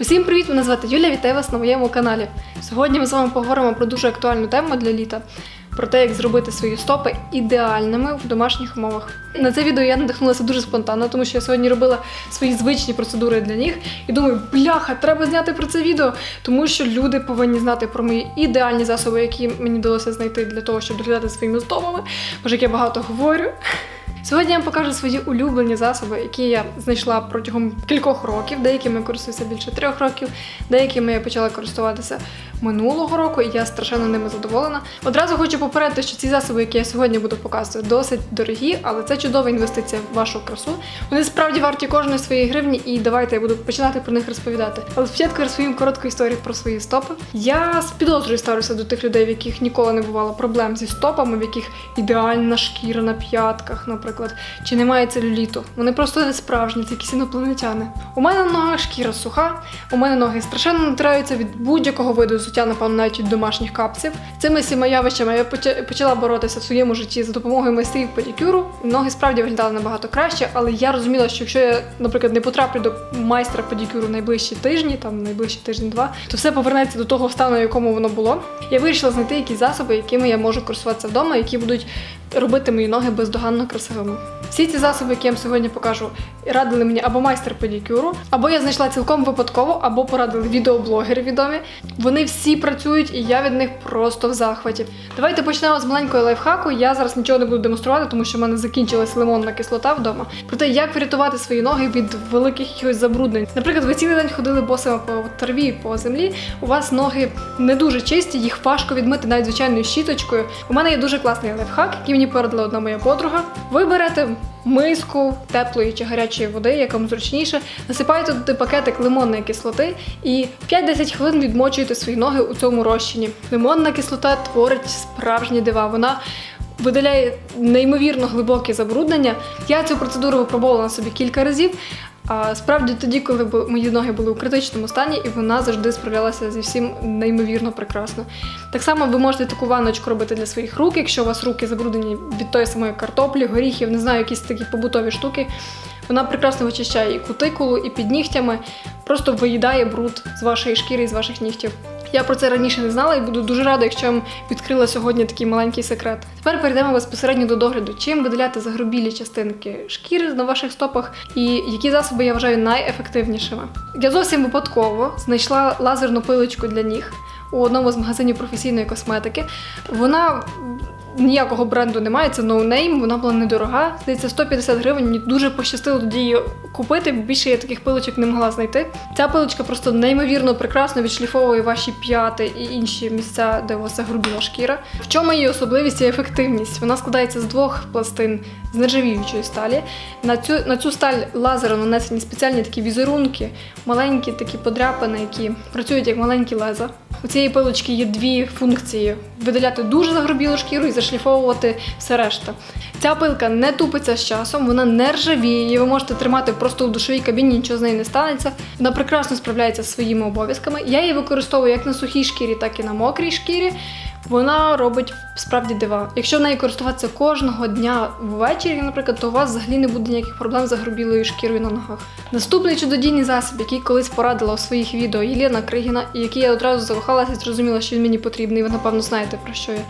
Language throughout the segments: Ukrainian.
Усім привіт! Мене звати Юля, вітаю вас на моєму каналі. Сьогодні ми з вами поговоримо про дуже актуальну тему для літа. Про те, як зробити свої стопи ідеальними в домашніх умовах. На це відео я надихнулася дуже спонтанно, тому що я сьогодні робила свої звичні процедури для ніг і думаю, бляха, треба зняти про це відео, тому що люди повинні знати про мої ідеальні засоби, які мені вдалося знайти для того, щоб доглядати своїми стопами. Боже, як я багато говорю. Сьогодні я вам покажу свої улюблені засоби, які я знайшла протягом кількох років. Деякими я користуюся більше трьох років, деякими я почала користуватися минулого року, і я страшенно ними задоволена. Одразу хочу попередити, що ці засоби, які я сьогодні буду показувати, досить дорогі, але це чудова інвестиція в вашу красу. Вони справді варті кожної своєї гривні, і давайте я буду починати про них розповідати. Але спочатку я розповім коротку історію про свої стопи. Я з підозрою ставлюся до тих людей, в яких ніколи не бувало проблем зі стопами, в яких ідеальна шкіра на п'ятках, наприклад, чи немає целюліту. Вони просто не справжні, це якісь інопланетяни. У мене на ногах шкіра суха, у мене ноги страшенно натираються від будь-якого виду взуття, напевно, навіть від домашніх капців. Цими всіма явищами я поча- почала боротися в своєму житті за допомогою майстрів педикюру. Ноги справді виглядали набагато краще, але я розуміла, що якщо я, наприклад, не потраплю до майстра педикюру найближчі тижні, там найближчі тижні-два, то все повернеться до того стану, в якому воно було. Я вирішила знайти якісь засоби, якими я можу користуватися вдома, які будуть робити мої ноги бездоганно красивими. Hoşçakalın. Всі ці засоби, які я вам сьогодні покажу, радили мені або майстер педикюру, або я знайшла цілком випадково, або порадили відеоблогери відомі. Вони всі працюють, і я від них просто в захваті. Давайте почнемо з маленької лайфхаку. Я зараз нічого не буду демонструвати, тому що в мене закінчилась лимонна кислота вдома. Про те, як врятувати свої ноги від великих якихось забруднень. Наприклад, ви цілий день ходили босими по траві, по землі. У вас ноги не дуже чисті, їх важко відмити навіть звичайною щіточкою. У мене є дуже класний лайфхак, який мені порадила одна моя подруга. Ви берете миску теплої чи гарячої води, як вам зручніше, насипаєте туди пакетик лимонної кислоти і 5-10 хвилин відмочуєте свої ноги у цьому розчині. Лимонна кислота творить справжні дива. Вона видаляє неймовірно глибокі забруднення. Я цю процедуру випробовувала на собі кілька разів. А справді тоді, коли мої ноги були у критичному стані, і вона завжди справлялася зі всім неймовірно прекрасно. Так само ви можете таку ванночку робити для своїх рук, якщо у вас руки забруднені від тої самої картоплі, горіхів, не знаю, якісь такі побутові штуки. Вона прекрасно вичищає і кутикулу, і під нігтями, просто виїдає бруд з вашої шкіри і з ваших нігтів. Я про це раніше не знала і буду дуже рада, якщо вам відкрила сьогодні такий маленький секрет. Тепер перейдемо безпосередньо до догляду, чим видаляти загрубілі частинки шкіри на ваших стопах і які засоби я вважаю найефективнішими. Я зовсім випадково знайшла лазерну пилочку для ніг у одному з магазинів професійної косметики. Вона ніякого бренду немає, це ноунейм, вона була недорога. Здається, 150 гривень. Мені дуже пощастило тоді її купити, більше я таких пилочок не могла знайти. Ця пилочка просто неймовірно прекрасно відшліфовує ваші п'яти і інші місця, де у вас загрубіла шкіра. В чому її особливість і ефективність? Вона складається з двох пластин з нержавіючої сталі. На цю, на цю сталь лазером нанесені спеціальні такі візерунки, маленькі такі подряпини, які працюють як маленькі леза. У цієї пилочки є дві функції: видаляти дуже загрубілу шкіру і зашліфовувати все решта. Ця пилка не тупиться з часом, вона не ржавіє, її ви можете тримати просто у душовій кабіні, нічого з нею не станеться. Вона прекрасно справляється зі своїми обов'язками. Я її використовую як на сухій шкірі, так і на мокрій шкірі. Вона робить справді дива. Якщо нею користуватися кожного дня ввечері, наприклад, то у вас взагалі не буде ніяких проблем з загрубілою шкірою на ногах. Наступний чудодійний засіб, який колись порадила у своїх відео Єлена Кригіна, і який я одразу закохалася і зрозуміла, що він мені потрібний. Ви напевно знаєте про що я.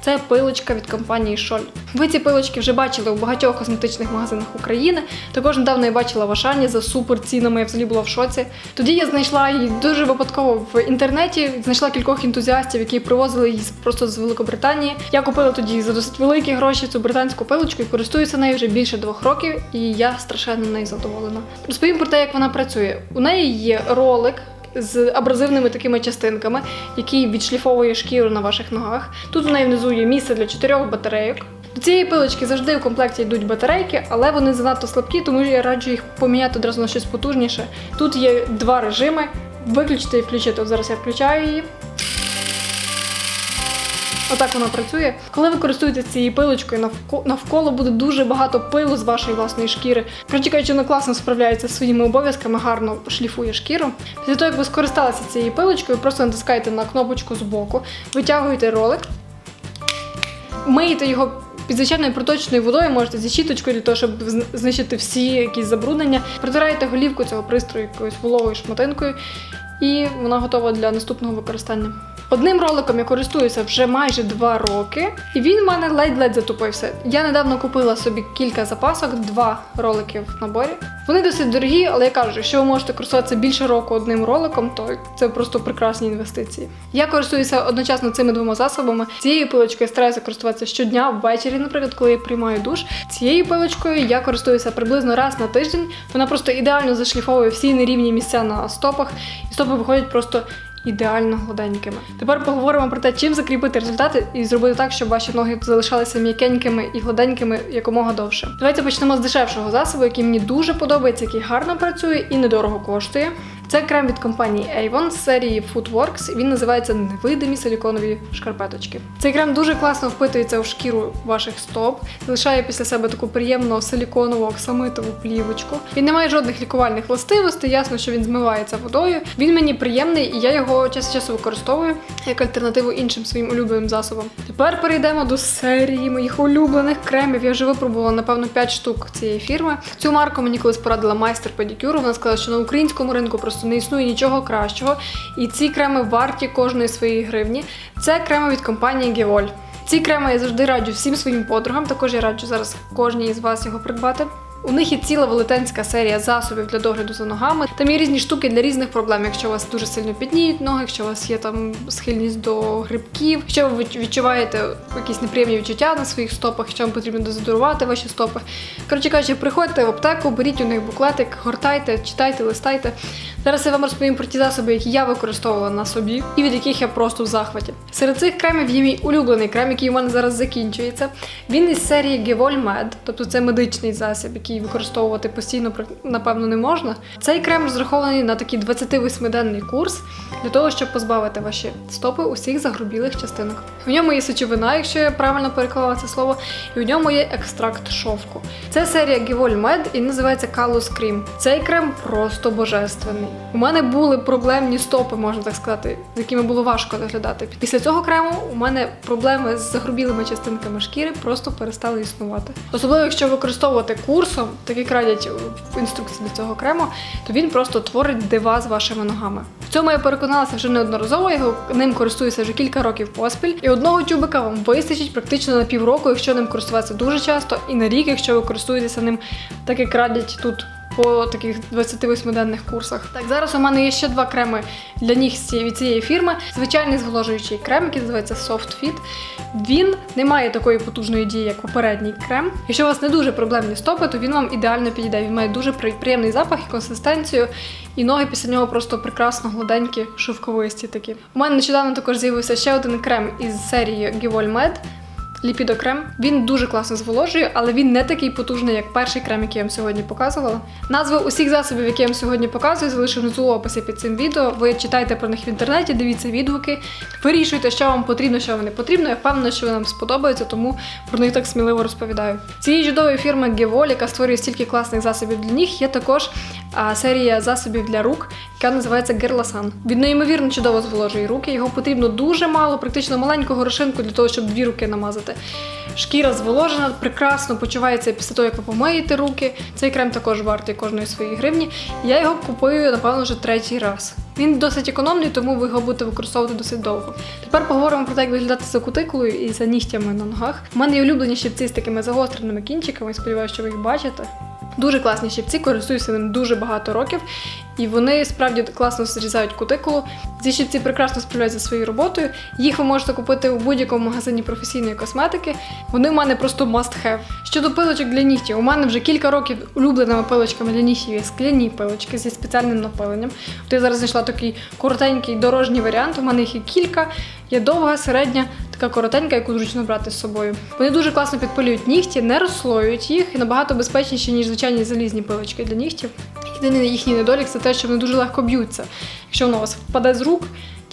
Це пилочка від компанії Шоль. Ви ці пилочки вже бачили у багатьох косметичних магазинах України. Також недавно я бачила в Ашані за супер цінами. Я взагалі була в шоці. Тоді я знайшла її дуже випадково в інтернеті. Знайшла кількох ентузіастів, які привозили її просто з Великобританії. Я купила тоді за досить великі гроші цю британську пилочку і користуюся нею вже більше двох років, і я страшенно нею задоволена. Розповім про те, як вона працює. У неї є ролик. З абразивними такими частинками, який відшліфовує шкіру на ваших ногах. Тут у неї внизу є місце для чотирьох батарейок. До цієї пилочки завжди в комплекті йдуть батарейки, але вони занадто слабкі, тому я раджу їх поміняти одразу на щось потужніше. Тут є два режими: виключити і включити. От зараз я включаю її. Отак вона працює. Коли ви користуєтеся цією пилочкою, навко- навколо буде дуже багато пилу з вашої власної шкіри. Коротше кажучи, вона класно справляється зі своїми обов'язками, гарно шліфує шкіру. Після того, як ви скористалися цією пилочкою, просто натискаєте на кнопочку збоку, витягуєте ролик, миєте його. Під звичайною проточною водою можете зі щіточкою для того, щоб знищити всі якісь забруднення. Протираєте голівку цього пристрою якоюсь вологою шматинкою і вона готова для наступного використання. Одним роликом я користуюся вже майже два роки, і він в мене ледь-ледь затупився. Я недавно купила собі кілька запасок, два ролики в наборі. Вони досить дорогі, але я кажу, якщо ви можете користуватися більше року одним роликом, то це просто прекрасні інвестиції. Я користуюся одночасно цими двома засобами. Цією пилочкою стараюся користуватися щодня ввечері, наприклад, коли я приймаю душ. Цією пилочкою я користуюся приблизно раз на тиждень. Вона просто ідеально зашліфовує всі нерівні місця на стопах, і стопи виходять просто ідеально гладенькими. Тепер поговоримо про те, чим закріпити результати і зробити так, щоб ваші ноги залишалися м'якенькими і гладенькими якомога довше. Давайте почнемо з дешевшого засобу, який мені дуже подобається, який гарно працює і недорого коштує. Це крем від компанії Avon з серії Footworks. Він називається Невидимі силіконові шкарпеточки. Цей крем дуже класно впитується в шкіру ваших стоп, залишає після себе таку приємну силіконову оксамитову плівочку. Він не має жодних лікувальних властивостей, ясно, що він змивається водою. Він мені приємний і я його час часу використовую як альтернативу іншим своїм улюбленим засобам. Тепер перейдемо до серії моїх улюблених кремів. Я вже випробувала напевно 5 штук цієї фірми. Цю марку мені колись порадила майстер педикюру. Вона сказала, що на українському ринку просто не існує нічого кращого. І ці креми варті кожної своєї гривні. Це креми від компанії Геволь. Ці креми я завжди раджу всім своїм подругам. Також я раджу зараз кожній із вас його придбати. У них є ціла велетенська серія засобів для догляду за ногами. Там є різні штуки для різних проблем. Якщо у вас дуже сильно підніють ноги, якщо у вас є там схильність до грибків, якщо ви відчуваєте якісь неприємні відчуття на своїх стопах, якщо вам потрібно дезодорувати ваші стопи. Коротше кажучи, приходьте в аптеку, беріть у них буклетик, гортайте, читайте, листайте. Зараз я вам розповім про ті засоби, які я використовувала на собі, і від яких я просто в захваті. Серед цих кремів є мій улюблений крем, який у мене зараз закінчується. Він із серії Gevol Med, тобто це медичний засіб, який використовувати постійно напевно не можна. Цей крем розрахований на такий 28-денний курс для того, щоб позбавити ваші стопи усіх загрубілих частинок. В ньому є сечовина, якщо я правильно переклала це слово, і в ньому є екстракт шовку. Це серія Gevol Med і називається Callus Cream. Цей крем просто божественний. У мене були проблемні стопи, можна так сказати, з якими було важко доглядати. Після цього крему у мене проблеми з загрубілими частинками шкіри просто перестали існувати. Особливо, якщо використовувати курсом, так як в інструкції до цього крему, то він просто творить дива з вашими ногами. В цьому я переконалася вже неодноразово. Я ним користуюся вже кілька років поспіль. І одного тюбика вам вистачить практично на півроку, якщо ним користуватися дуже часто, і на рік, якщо ви користуєтеся ним, так як радять тут по таких 28-денних курсах. Так, зараз у мене є ще два креми для ніг від цієї фірми. Звичайний зволожуючий крем, який називається Soft Fit. Він не має такої потужної дії, як попередній крем. Якщо у вас не дуже проблемні стопи, то він вам ідеально підійде. Він має дуже при- приємний запах і консистенцію, і ноги після нього просто прекрасно гладенькі, шовковисті такі. У мене нещодавно також з'явився ще один крем із серії Givol Med. Ліпідокрем. Він дуже класно зволожує, але він не такий потужний, як перший крем, який я вам сьогодні показувала. Назви усіх засобів, які я вам сьогодні показую, залишу внизу в описі під цим відео. Ви читайте про них в інтернеті, дивіться відгуки, вирішуйте, що вам потрібно, що вам не потрібно. Я впевнена, що вони вам сподобаються, тому про них так сміливо розповідаю. Цієї чудової фірми Gevol, яка створює стільки класних засобів для ніг, є також серія засобів для рук, яка називається Герласан. Він неймовірно чудово зволожує руки. Його потрібно дуже мало, практично маленьку горошинку для того, щоб дві руки намазати. Шкіра зволожена, прекрасно почувається після того, як ви помиєте руки. Цей крем також вартий кожної своєї гривні. Я його купую, напевно, вже третій раз. Він досить економний, тому ви його будете використовувати досить довго. Тепер поговоримо про те, як виглядати за кутикулою і за нігтями на ногах. У мене є улюблені щипці з такими загостреними кінчиками, сподіваюся, що ви їх бачите. Дуже класні щипці, користуюся ним дуже багато років, і вони справді класно зрізають кутикулу. Ці щипці прекрасно справляються зі своєю роботою. Їх ви можете купити у будь-якому магазині професійної косметики. Вони в мене просто must have. Щодо пилочок для нігтів, у мене вже кілька років улюбленими пилочками для нігтів є скляні пилочки зі спеціальним напиленням. От я зараз знайшла такий коротенький дорожній варіант. У мене їх є кілька. Є довга, середня, така коротенька, яку зручно брати з собою. Вони дуже класно підпилюють нігті, не розслоюють їх і набагато безпечніші, ніж звичайні залізні пилочки для нігтів. Єдиний їхній недолік це те, що вони дуже легко б'ються. Якщо воно у вас впаде з рук,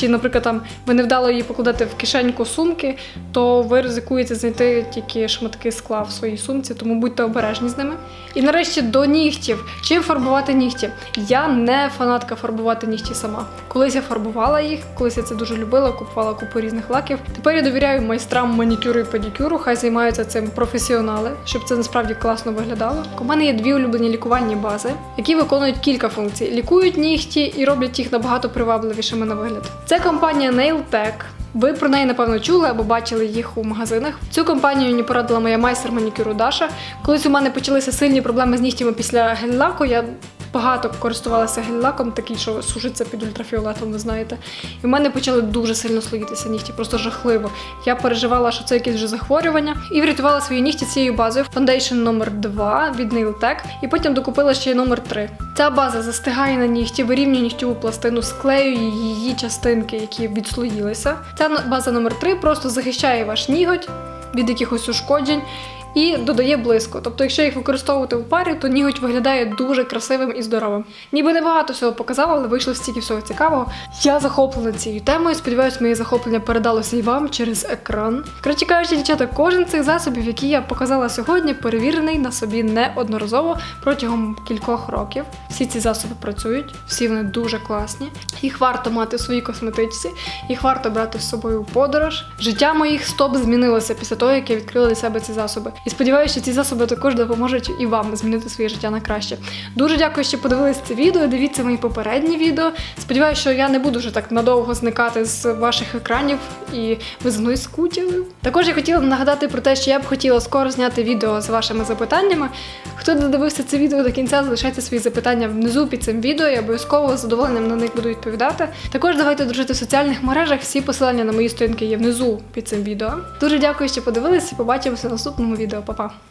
чи, наприклад, там ви невдало її покладете в кишеньку сумки, то ви ризикуєте знайти тільки шматки скла в своїй сумці, тому будьте обережні з ними. І нарешті до нігтів. Чим фарбувати нігті? Я не фанатка фарбувати нігті сама. Колись я фарбувала їх, колись я це дуже любила, купувала купу різних лаків. Тепер я довіряю майстрам манікюру і педикюру, хай займаються цим професіонали, щоб це насправді класно виглядало. У мене є дві улюблені лікувальні бази, які виконують кілька функцій: лікують нігті і роблять їх набагато привабливішими на вигляд. Це компанія Nailtech. Ви про неї напевно чули або бачили їх у магазинах. Цю компанію мені порадила моя майстер манікюру Даша. Колись у мене почалися сильні проблеми з нігтями після гель-лаку. Я багато користувалася гель-лаком, такий, що сушиться під ультрафіолетом, ви знаєте. І в мене почали дуже сильно слоїтися нігті, просто жахливо. Я переживала, що це якесь вже захворювання, і врятувала свої нігті цією базою Foundation номер 2 від Nailtech, і потім докупила ще й номер 3. Ця база застигає на нігті, вирівнює нігтєву пластину, склеює її частинки, які відслоїлися. Ця база номер 3 просто захищає ваш ніготь від якихось ушкоджень. І додає блиску. Тобто, якщо їх використовувати в парі, то ніготь виглядає дуже красивим і здоровим. Ніби небагато всього показала, але вийшло стільки всього цікавого. Я захоплена цією темою. Сподіваюсь, моє захоплення передалося і вам через екран. Коротше кажучи, дівчата, кожен з цих засобів, які я показала сьогодні, перевірений на собі неодноразово протягом кількох років. Всі ці засоби працюють, всі вони дуже класні. Їх варто мати у своїй косметичці, їх варто брати з собою в подорож. Життя моїх стоп змінилося після того, як я відкрила для себе ці засоби. І сподіваюся, що ці засоби також допоможуть і вам змінити своє життя на краще. Дуже дякую, що подивилися це відео. Дивіться мої попередні відео. Сподіваюся, що я не буду вже так надовго зникати з ваших екранів і ви мною скучили. Також я хотіла б нагадати про те, що я б хотіла скоро зняти відео з вашими запитаннями. Хто додивився це відео до кінця, залишайте свої запитання внизу під цим відео. Я обов'язково з задоволенням на них буду відповідати. Також давайте дружити в соціальних мережах. Всі посилання на мої сторінки є внизу під цим відео. Дуже дякую, що подивилися. і Побачимося в наступному відео. Па-па!